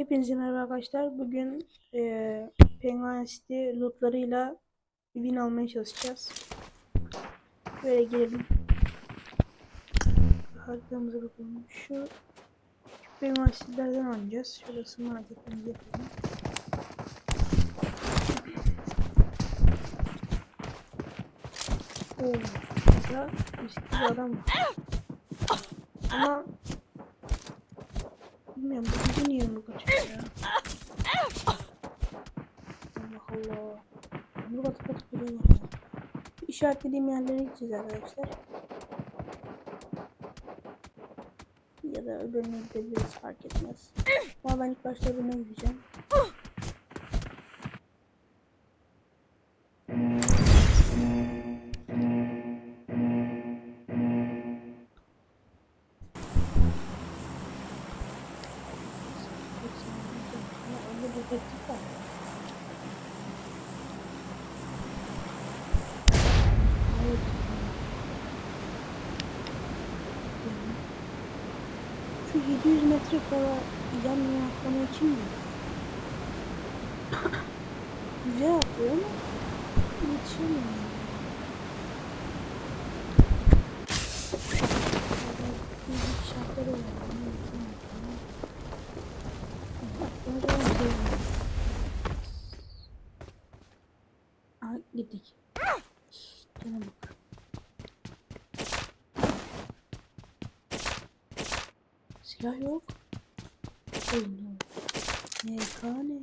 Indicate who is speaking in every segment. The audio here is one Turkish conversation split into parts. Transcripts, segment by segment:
Speaker 1: Hepinize merhaba arkadaşlar. Bugün eee Penguin City lootlarıyla win almaya çalışacağız. Böyle girelim. Haritamıza bakalım. Şu Penguin City'lerden oynayacağız. Şöyle ısınma hareketlerimizi yapalım. Oo, burada riskli adam var. Ama Bilmiyorum bu niye yumruk atıyor ya? Allah Allah. Yumruk atıp atıp duruyorlar İşaretlediğim yerlere gideceğiz arkadaşlar. Ya da öbürüne gidebiliriz fark etmez. Ama ben ilk başta öbürüne gideceğim. Şu 700 metre kala yan yana atlama için mi? Güzel atlıyor ama yetişemiyorum. yani. Fizik şartları var. onu yetişemiyorum. Bak, bunu da yapıyorum. Aa, gittik. Canım bak. Silah yok. Buldum. Mekane.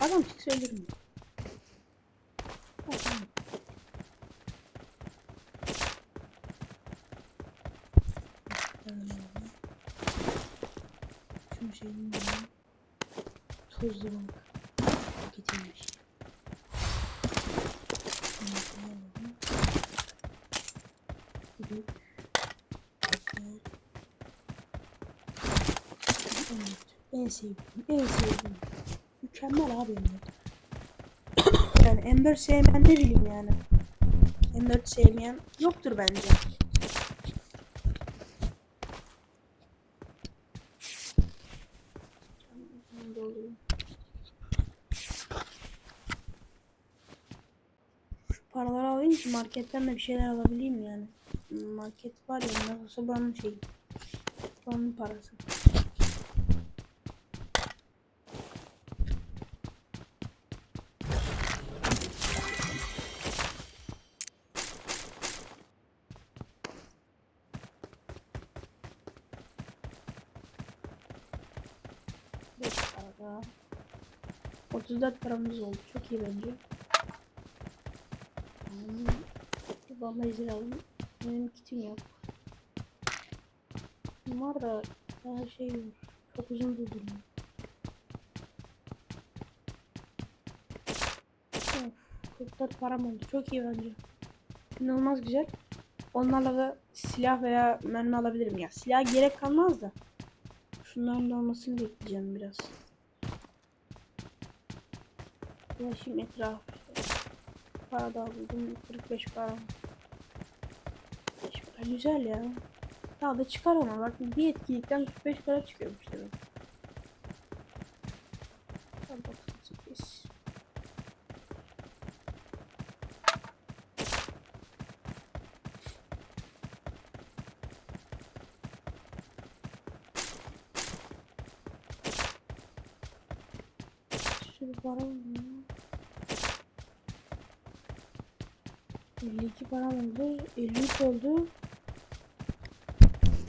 Speaker 1: Adam çıksa. Öyle. Şunu şeyini alayım. Tuzlu balık. Getirmiş. Şunu koyalım. Gidip. Güzel. Evet. En sevdiğim. En sevdiğim. Mükemmel abi Ember. yani Ember sevmeyen ne bileyim yani. Ember sevmeyen yoktur bence. Şu paraları alayım ki marketten de bir şeyler alabileyim yani. Market var ya nasıl buranın şeyi. Buranın parası. Beş para. 34 paramız oldu. Çok iyi bence. Hmm. Babamla izin alayım. Benim kitim yok. Var da her şey. Çok uzun durdum. Of, 44 param oldu. Çok iyi bence. İnanılmaz güzel. Onlarla da silah veya mermi alabilirim ya. Silah gerek kalmaz da. Şunların da olmasını bekleyeceğim biraz. Dolaşayım etraf. Para daha buldum. 45 para. 45 para güzel ya. Daha da çıkar ama bak bir etkinlikten 45 para çıkıyormuş demek. Hadi 98. Sürü para var ya. 52 param oldu. 53 oldu.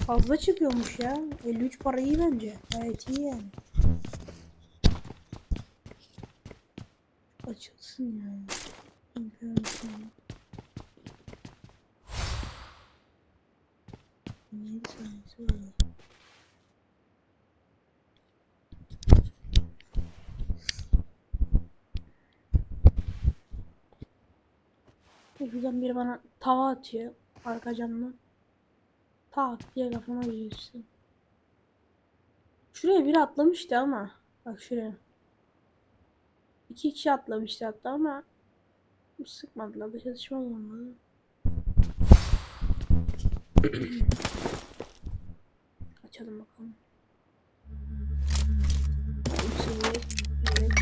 Speaker 1: Fazla çıkıyormuş ya. 53 para iyi bence. Gayet iyi yani. Açılsın ya. İmkansız. Saniyesi var. Şuradan biri bana tava atıyor. Arka camdan. Tak diye kafama giriyorsun. Şuraya biri atlamıştı ama. Bak şuraya. İki kişi atlamıştı hatta ama sıkmadılar da çatışma olmadı. Açalım bakalım.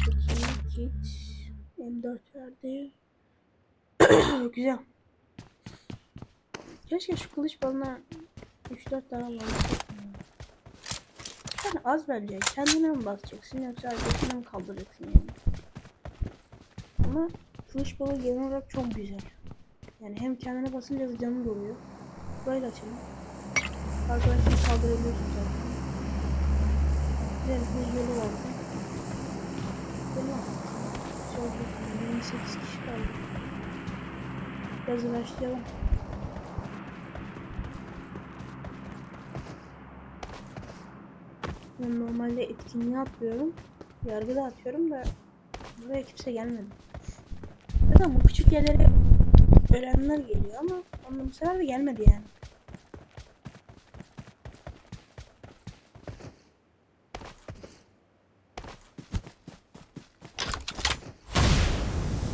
Speaker 1: Çekimi kit. M4 verdi. Güzel. Keşke şu kılıç balına 3-4 tane alabilsek. Yani az bence. Kendine mi basacaksın yoksa arkasına mı kaldıracaksın yani? Ama kılıç balığı genel olarak çok güzel. Yani hem kendine basınca canı doluyor. Böyle açalım. Arkadaşını kaldırabiliyorsun zaten. Güzel bir yolu var. Tamam. Sol 28 kişi kaldı. Biraz başlayalım. Ben normalde etkinliğe atlıyorum. Yargıda atıyorum da buraya kimse gelmedi. Zaten bu küçük yerlere ölenler geliyor ama onun bu gelmedi yani.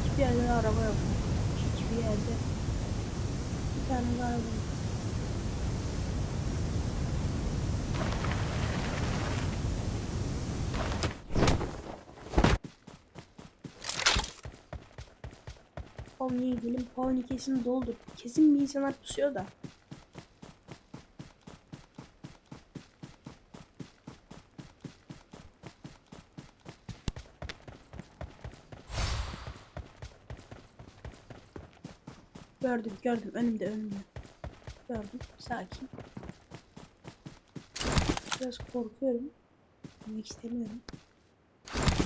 Speaker 1: Hiçbir yerde de araba yok. Hiçbir yerde. Bir tane de araba yok. Pavni'ye gidelim. Pavni kesin doldur. Kesin bir insanlar pusuyor da. Gördüm gördüm önümde önümde. Gördüm sakin. Biraz korkuyorum. Demek istemiyorum.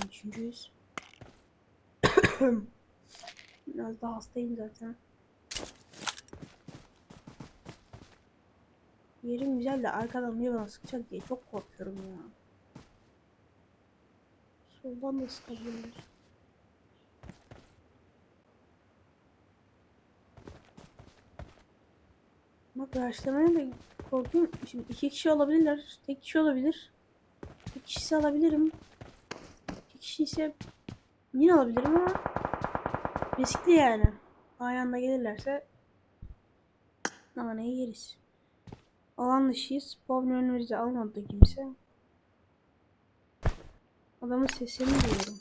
Speaker 1: Üçüncüyüz. Biraz daha hastayım zaten. Yerim güzel de arkadan niye bana sıkacak diye çok korkuyorum ya. Soldan da sıkabilirler. Ama karşılamaya da korkuyorum. Şimdi iki kişi olabilirler. Tek kişi olabilir. Tek kişisi alabilirim. İki kişi ise yine alabilirim ama riskli yani. Aynı anda gelirlerse naneyi yeriz. Alan dışıyız. Spawn önümüzde almadı kimse. Adamın sesini duyuyorum.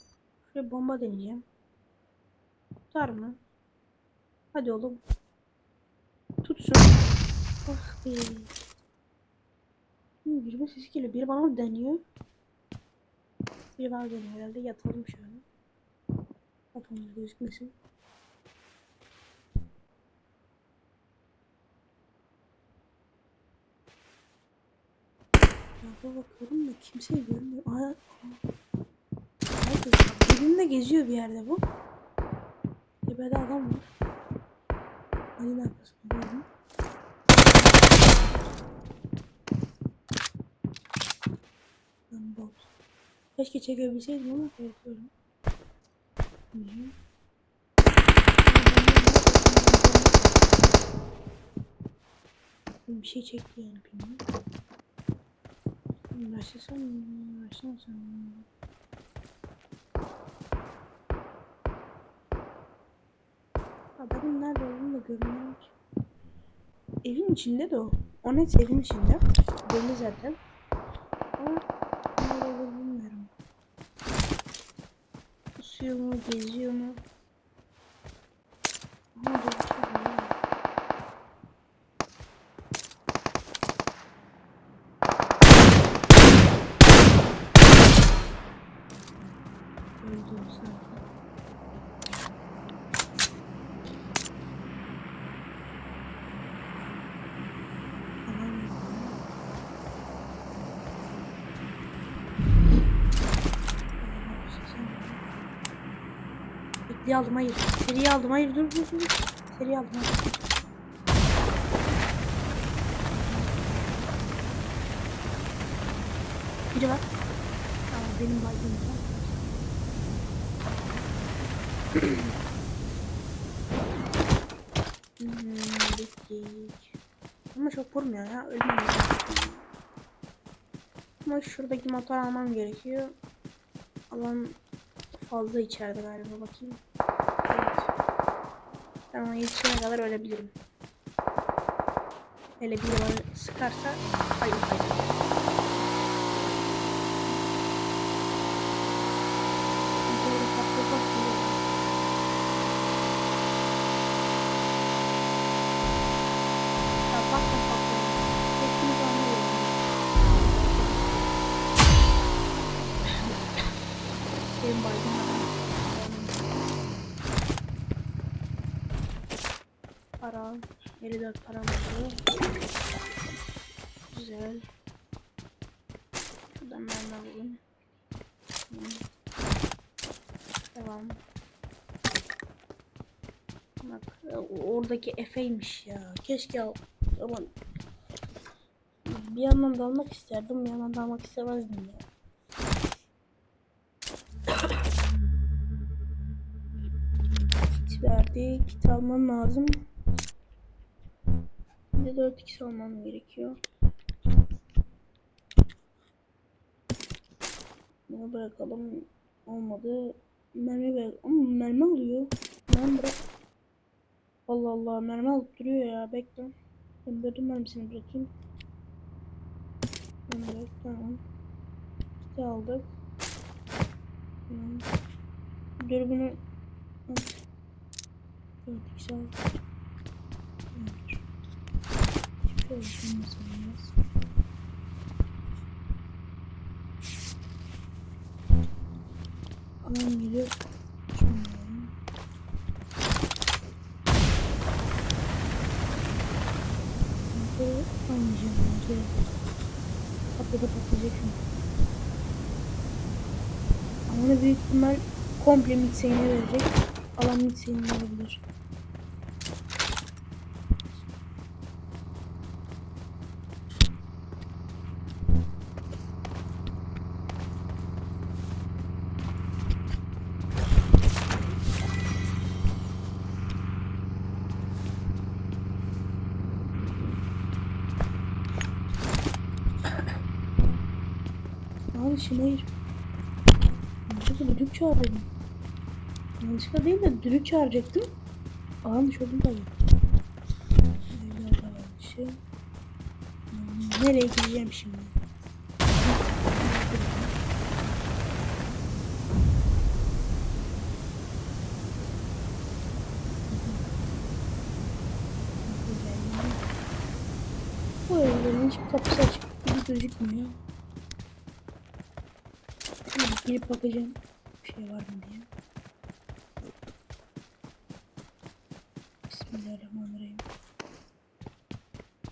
Speaker 1: Şöyle bomba deneyeceğim. Tutar mı? Hadi oğlum. Tutsun. Ah be. Yürüme sesi geliyor. Biri bana deniyor? Biri bana deniyor herhalde. Yatalım şöyle. Kafamız gözükmesin. Yarda bakıyorum da kimseyi görmüyor. Aa, aa. Birinde geziyor bir yerde bu. Tepede adam var. Ayın arkasında gördüm. Lan bot. Keşke çekebilseydim ama korkuyorum. Hı. Bir şey çekti yani bilmiyorum. Mı? Adamın nerede olduğunu da görmüyorum ki. Evin içinde de o. O net evin içinde. Belli zaten. Ama nerede olduğunu bilmiyorum. Pusuyor mu? Geziyor mu? Ama dur bir şey var. Bekliye aldım hayır. Seriyi aldım hayır dur dur dur. Seriyi aldım hayır. Biri var. Aa, benim baygım var. Hmm. Ama çok vurmuyor ya. Lazım. Ama şuradaki motor almam gerekiyor. Alan fazla içeride galiba bakayım. Evet. Ben ona yetişene kadar ölebilirim. Hele bir yılan sıkarsa hayır hayır. 54 param oldu. Güzel. Şuradan ben alayım. Hı. Devam. Bak oradaki Efe'ymiş ya. Keşke al. Aman. Bir yandan da almak isterdim, bir yandan da almak istemezdim ya. Verdi. Kit almam lazım. Bir de 4 kişi almam gerekiyor. Bunu bırakalım. Olmadı. Mermi ver. Ama mermi alıyor. Mermi bırak. Allah Allah mermi alıp duruyor ya. Bekle. Ben böyle mermisini bırakayım. Evet tamam. İşte aldık. Tamam. Dürbünü at. Evet güzel. Evet. Alalım. Böyle almayacağım bence. Patladı patlayacak şimdi. Ama büyük ihtimal komple mixeğine verecek. Alan mixeğini verebilir. Abi Şimeyir. Yanlışlıkla düdük çağırdım. Yanlışlıkla değil de düdük çağıracaktım. Almış oldum tabii. Şey. Nereye gideceğim şimdi? Bu evlerin hiçbir kapısı açık gibi gözükmüyor. Girip bakacağım bir şey var mı diye. Bismillahirrahmanirrahim.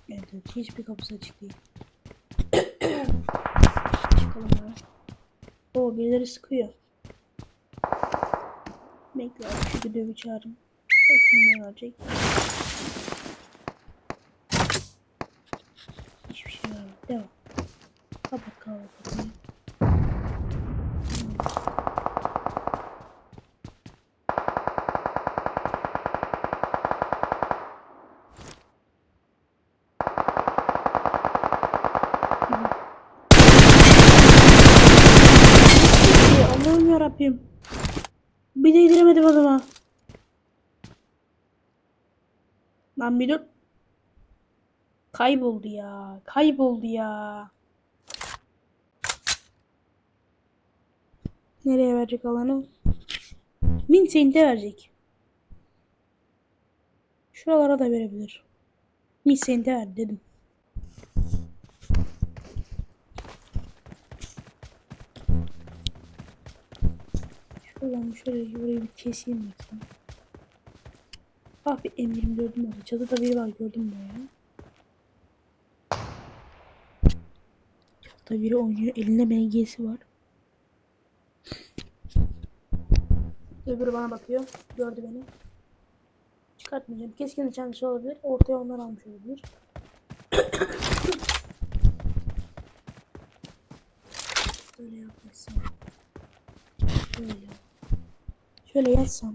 Speaker 1: Evet, evet hiçbir kapısı açık değil. Çıkalım ya. Oo birileri sıkıyor. Bekle abi şu güdövü çağırın. Bakayım ne verecek. Hiçbir şey var. Devam. Kapat kapat kapıyı. Ey Yarabbim. Bir de indiremedim adama. Lan bir dur. Kayboldu ya. Kayboldu ya. Nereye verecek alanı? Minseyinde verecek. Şuralara da verebilir. Minseyinde ver dedim. Şuradan şöyle burayı bir keseyim bakayım. Ah bir emirim gördüm orada. Çatıda biri var gördüm ya? Çatıda biri oynuyor. Elinde MG'si var. Öbürü bana bakıyor. Gördü beni. Çıkartmayacağım. Keskin nişancısı olabilir. Ortaya onlar almış olabilir. Böyle yapmasam. Şöyle. Şöyle yatsam.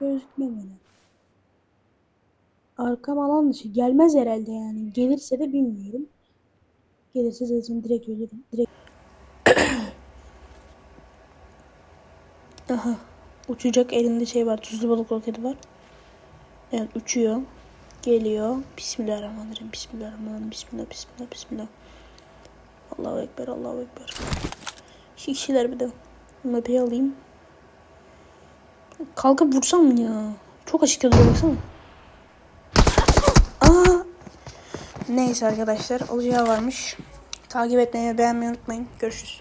Speaker 1: Gözükme bana. Arkam alan dışı. Gelmez herhalde yani. Gelirse de bilmiyorum. Gelirse zaten direkt ölürüm. Direkt. Aha. Uçacak elinde şey var. Tuzlu balık roketi var. Evet uçuyor. Geliyor. Bismillahirrahmanirrahim. Bismillahirrahmanirrahim. Bismillah. Bismillah. Bismillah. Allahu Ekber. Allahu Ekber. İki kişiler bir de. Map'i alayım. Kalkıp vursam mı ya? Çok açık duruyor baksana. Aa! Neyse arkadaşlar olacağı varmış. Takip etmeyi beğenmeyi unutmayın. Görüşürüz.